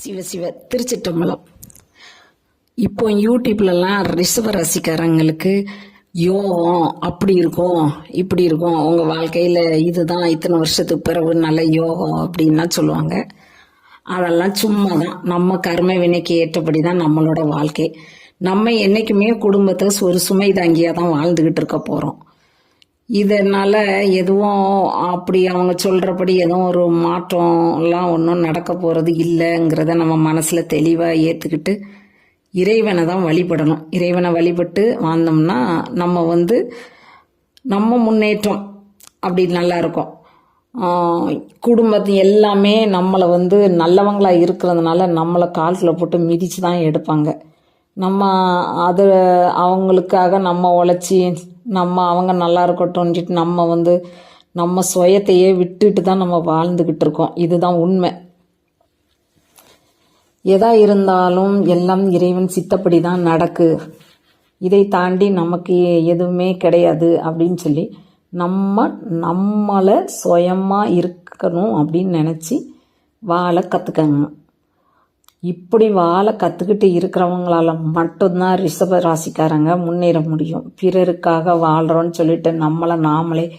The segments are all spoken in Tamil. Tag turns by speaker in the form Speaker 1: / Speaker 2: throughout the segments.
Speaker 1: சிவ சிவ திருச்சிட்டம்பலம் இப்போ யூடியூப்லலாம் ரிஷப ராசிக்காரங்களுக்கு யோகம் அப்படி இருக்கும் இப்படி இருக்கும் உங்கள் வாழ்க்கையில் இதுதான் இத்தனை வருஷத்துக்கு பிறகு நல்ல யோகம் அப்படின்லாம் சொல்லுவாங்க. அதெல்லாம் சும்மா தான் நம்ம கர்ம வினைக்கு ஏற்றபடி தான் நம்மளோட வாழ்க்கை. நம்ம என்றைக்குமே குடும்பத்தை ஒரு சுமை தாங்கியாக தான் வாழ்ந்துக்கிட்டு இருக்க போகிறோம் இதனால் எதுவும் அப்படி அவங்க சொல்கிறபடி எதுவும் ஒரு மாற்றம்லாம் ஒன்றும் நடக்க போகிறது இல்லைங்கிறத நம்ம மனசில் தெளிவாக ஏற்றுக்கிட்டு இறைவனை தான் வழிபடணும். இறைவனை வழிபட்டு வாழ்ந்தோம்னா நம்ம வந்து நம்ம முன்னேற்றம் அப்படி நல்லா இருக்கும். குடும்பத்து எல்லாமே நம்மளை வந்து நல்லவங்களாக இருக்கிறதுனால நம்மளை கால்கில் போட்டு மிதித்து தான் எடுப்பாங்க. நம்ம அது அவங்களுக்காக நம்ம உழைச்சி நம்ம அவங்க நல்லா இருக்கட்டும்னு நம்ம வந்து நம்ம சுயத்தையே விட்டுட்டு தான் நம்ம வாழ்ந்துக்கிட்டு இருக்கோம். இதுதான் உண்மை. எதா இருந்தாலும் எல்லாம் இறைவன் சித்தப்படி தான் நடக்கு. இதை தாண்டி நமக்கு எதுவுமே கிடையாது அப்படின்னு சொல்லி நம்ம நம்மளை சுயமாக இருக்கணும் அப்படின்னு நினச்சி வாழ கற்றுக்கங்க இப்படி வாழ கற்றுக்கிட்டு இருக்கிறவங்களால மட்டும்தான் ரிஷப ராசிக்காரங்க முன்னேற முடியும். பிறருக்காக வாழ்கிறோன்னு சொல்லிட்டு நம்மளை நாமளே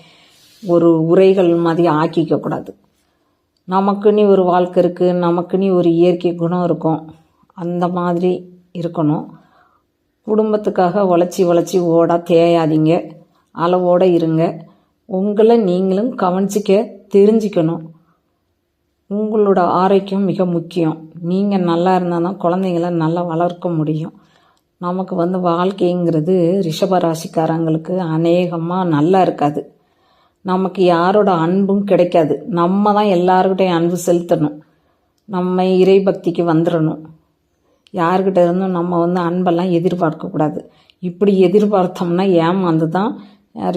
Speaker 1: ஒரு உரைகள் மாதிரி ஆக்கிக்க கூடாது. நமக்குன்னு ஒரு வாழ்க்கை இருக்குது நமக்குன்னு ஒரு இயற்கை குணம் இருக்கும். அந்த மாதிரி இருக்கணும். குடும்பத்துக்காக உழைச்சி உழைச்சி ஓட தேயாதீங்க. அளவோட இருங்க. உங்களை நீங்களும் கவனிச்சிக்க தெரிஞ்சுக்கணும். உங்களோட ஆரோக்கியம் மிக முக்கியம். நீங்கள் நல்லா இருந்தால் தான் குழந்தைங்கள நல்லா வளர்க்க முடியும். நமக்கு வந்து வாழ்க்கைங்கிறது ரிஷப ராசிக்காரங்களுக்கு அநேகமாக நல்லா இருக்காது. நமக்கு யாரோட அன்பும் கிடைக்காது. நம்ம தான் எல்லாருக்கிட்டையும் அன்பு செலுத்தணும். நம்ம இறை பக்திக்கு வந்துடணும் யார்கிட்ட இருந்தும் நம்ம வந்து அன்பெல்லாம் எதிர்பார்க்கக்கூடாது இப்படி எதிர்பார்த்தோம்னா ஏமாந்து தான்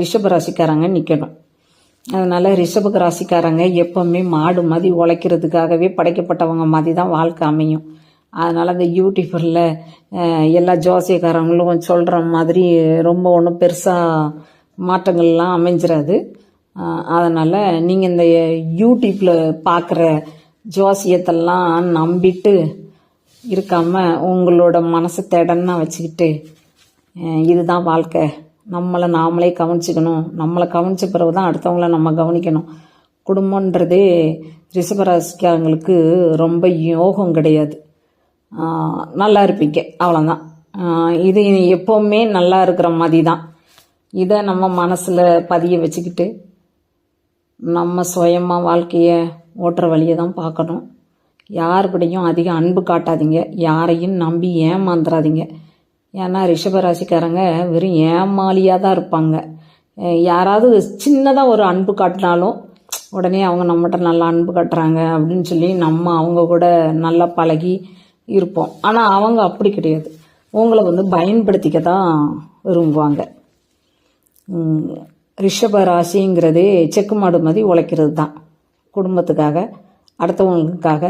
Speaker 1: ரிஷபராசிக்காரங்க நிற்கணும் அதனால் ரிஷப ராசிக்காரங்க எப்போவுமே மாடு மாதிரி உழைக்கிறதுக்காகவே படைக்கப்பட்டவங்க மாதிரி தான் வாழ்க்கை அமையும். அதனால் அந்த யூடியூபரில் எல்லா ஜோசியக்காரங்களும் சொல்கிற மாதிரி ரொம்ப ஒன்றும் பெருசாக மாற்றங்கள்லாம் அமைஞ்சிடாது அதனால் நீங்கள் இந்த யூடியூப்பில் பார்க்குற ஜோசியத்தெல்லாம் நம்பிட்டு இருக்காமல் உங்களோட மனசை திடன்னா வச்சுக்கிட்டு இதுதான் வாழ்க்கை. நம்மளை நாமளே கவனிச்சுக்கணும். நம்மளை கவனிச்ச பிறகு தான் அடுத்தவங்கள நம்ம கவனிக்கணும். குடும்பன்றதே ரிஷபராசிக்காரங்களுக்கு ரொம்ப யோகம் கிடையாது. நல்லா இருப்பீங்க. அவ்வளோதான் இது எப்போவுமே நல்லா இருக்கிற மாதிரி தான் இதை நம்ம மனசில் பதிய வச்சுக்கிட்டு நம்ம சுயமாக வாழ்க்கையை ஓட்டுற வழியை தான் பார்க்கணும் யாருக்கிட்டையும் அதிக அன்பு காட்டாதீங்க. யாரையும் நம்பி ஏமாந்துடாதீங்க ஏன்னா ரிஷபராசிக்காரங்க வெறும் ஏமாலியாக தான் இருப்பாங்க யாராவது சின்னதாக ஒரு அன்பு காட்டினாலும் உடனே அவங்க நம்மகிட்ட நல்லா அன்பு காட்டுறாங்க அப்படின்னு சொல்லி நம்ம அவங்க கூட நல்லா பழகி இருப்போம். ஆனால் அவங்க அப்படி கிடையாது. உங்களை வந்து பயன்படுத்திக்க தான் விரும்புவாங்க. ரிஷப ராசிங்கிறதே செக்கு மாடு மாதிரி உழைக்கிறது தான் குடும்பத்துக்காக அடுத்தவங்களுக்காக.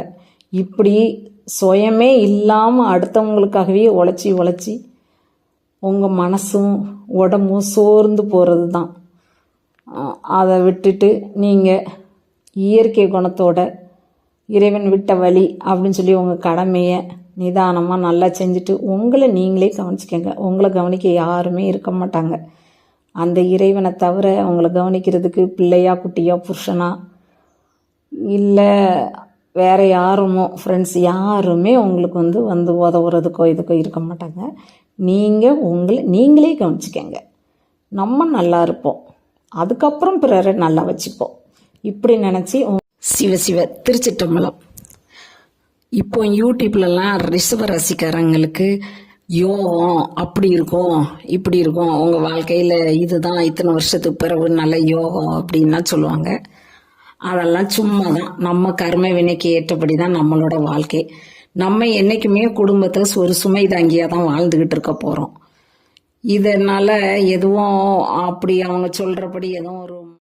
Speaker 1: இப்படி சுயமே இல்லாமல் அடுத்தவங்களுக்காகவே உழைச்சி உழைச்சி உங்கள் மனசும் உடம்பும் சோர்ந்து போகிறது தான் அதை விட்டுட்டு நீங்கள் இயற்கை குணத்தோட இறைவன் விட்ட வழி அப்படின்னு சொல்லி உங்கள் கடமையை நிதானமாக நல்லா செஞ்சுட்டு உங்களை நீங்களே கவனிச்சுக்கங்க. உங்களை கவனிக்க யாருமே இருக்க மாட்டாங்க. அந்த இறைவனை தவிர உங்களை கவனிக்கிறதுக்கு பிள்ளையா குட்டியா புருஷனா இல்லை வேறு யாருமோ ஃப்ரெண்ட்ஸ் யாருமே உங்களுக்கு வந்து வந்து உதவுறதுக்கோ இதுக்கோ இருக்க மாட்டாங்க. நீங்கள் உங்களை நீங்களே கவனிச்சிக்கங்க. நம்ம நல்லா இருப்போம். அதுக்கப்புறம் பிறரை நல்லா வச்சுப்போம். இப்படி நினச்சி சிவ சிவ திருச்சிட்டம்பலம் இப்போ யூடியூப்லலாம் ரிஷப ராசிக்காரங்களுக்கு யோகம் அப்படி இருக்கும் இப்படி இருக்கும். உங்கள் வாழ்க்கையில் இதுதான் இத்தனை வருஷத்துக்கு பிறகு நல்ல யோகம் அப்படின்லாம் சொல்லுவாங்க. அதெல்லாம் சும்மா தான் நம்ம கர்ம வினைக்கு ஏற்றபடி தான் நம்மளோட வாழ்க்கை. நம்ம என்றைக்குமே குடும்பத்தில் ஒரு சுமை தாங்கியாக தான் வாழ்ந்துக்கிட்டு இருக்க போகிறோம் இதனால் எதுவும் அப்படி அவங்க சொல்கிறபடி எதுவும் ஒரு